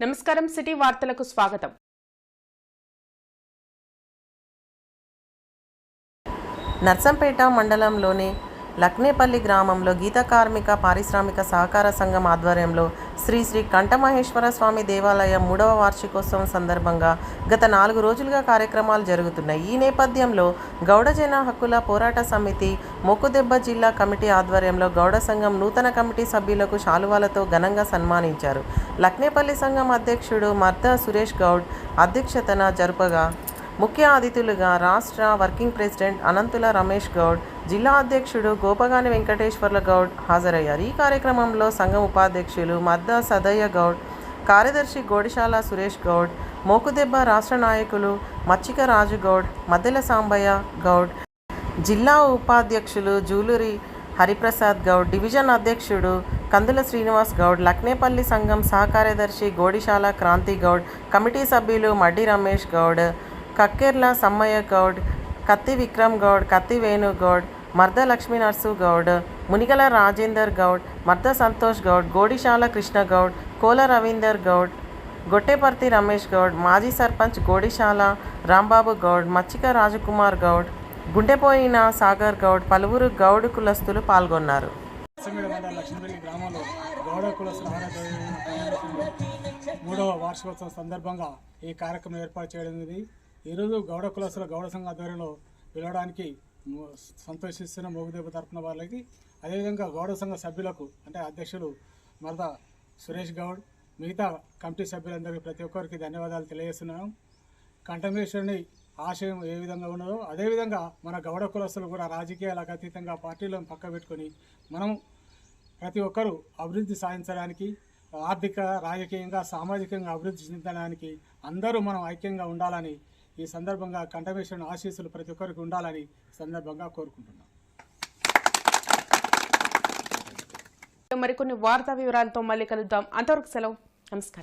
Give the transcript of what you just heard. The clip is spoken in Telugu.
నమస్కారం సిటీ వార్తలకు స్వాగతం. నర్సంపేట మండలంలోని లక్నేపల్లి గ్రామంలో గీత కార్మిక పారిశ్రామిక సహకార సంఘం ఆధ్వర్యంలో శ్రీ శ్రీ కంఠమహేశ్వర స్వామి దేవాలయం మూడవ వార్షికోత్సవం సందర్భంగా గత నాలుగు రోజులుగా కార్యక్రమాలు జరుగుతున్నాయి. ఈ నేపథ్యంలో గౌడ జన హక్కుల పోరాట సమితి మొక్కుదెబ్బ జిల్లా కమిటీ ఆధ్వర్యంలో గౌడ సంఘం నూతన కమిటీ సభ్యులకు శాలువాలతో ఘనంగా సన్మానించారు. లక్నేపల్లి సంఘం అధ్యక్షుడు మర్ద సురేష్ గౌడ్ అధ్యక్షతన జరుపగా ముఖ్య అతిథులుగా రాష్ట్ర వర్కింగ్ ప్రెసిడెంట్ అనంతుల రమేష్ గౌడ్ జిల్లా అధ్యక్షుడు గోపగాని వెంకటేశ్వర్ల గౌడ్ హాజరయ్యారు. ఈ కార్యక్రమంలో సంఘం ఉపాధ్యక్షులు మద్ద సదయ్య గౌడ్ కార్యదర్శి గోడిశాల సురేష్ గౌడ్ మోకుదెబ్బ రాష్ట్ర నాయకులు మచ్చిక రాజు గౌడ్ మద్దెల సాంబయ్య గౌడ్ జిల్లా ఉపాధ్యక్షులు జూలూరి హరిప్రసాద్ గౌడ్ డివిజన్ అధ్యక్షుడు కందుల శ్రీనివాస్ గౌడ్ లక్నేపల్లి సంఘం సహకార్యదర్శి గోడిశాల క్రాంతి గౌడ్ కమిటీ సభ్యులు మడ్డి రమేష్ గౌడ్ కక్కెర్ల సమ్మయ్య గౌడ్ కత్తి విక్రమ్ గౌడ్ కత్తి వేణు గౌడ్ మర్ద లక్ష్మీ నర్సు గౌడ్ మునిగల రాజేందర్ గౌడ్ మర్ద సంతోష్ గౌడ్ గోడిశాల కృష్ణ గౌడ్ కోల రవీందర్ గౌడ్ గొట్టెపర్తి రమేష్ గౌడ్ మాజీ సర్పంచ్ గోడిశాల రాంబాబు గౌడ్ మచ్చిక రాజకుమార్ గౌడ్ గుండెపోయిన సాగర్ గౌడ్ పలువురు గౌడ్ కులస్తులు పాల్గొన్నారు. మూడవ వార్షికోత్సవం సందర్భంగా ఈ కార్యక్రమం ఏర్పాటు చేయడం జరిగింది. ఈరోజు గౌడ కులాసుల గౌడ సంఘ ఆధ్వర్యంలో పిలవడానికి సంతోషిస్తున్న మోగుదేవ తరపున వాళ్ళకి అదేవిధంగా గౌడ సంఘ సభ్యులకు అంటే అధ్యక్షులు మరద సురేష్ గౌడ్ మిగతా కమిటీ సభ్యులందరికీ ప్రతి ఒక్కరికి ధన్యవాదాలు తెలియజేస్తున్నాను. కంఠమేశ్వరుని ఆశయం ఏ విధంగా ఉన్నదో అదేవిధంగా మన గౌడ కులస్తులు కూడా రాజకీయాలకు అతీతంగా పార్టీలను పక్క పెట్టుకొని మనం ప్రతి ఒక్కరూ అభివృద్ధి సాధించడానికి ఆర్థిక రాజకీయంగా సామాజికంగా అభివృద్ధి చెందడానికి అందరూ మనం ఐక్యంగా ఉండాలని ఈ సందర్భంగా కంఠమేశ్వరుని ఆశీస్సులు ప్రతి ఒక్కరికి ఉండాలని సందర్భంగా కోరుకుంటున్నాం. మరికొన్ని వార్తా వివరాలతో మళ్ళీ కలుద్దాం. అంతవరకు సెలవు. నమస్కారం.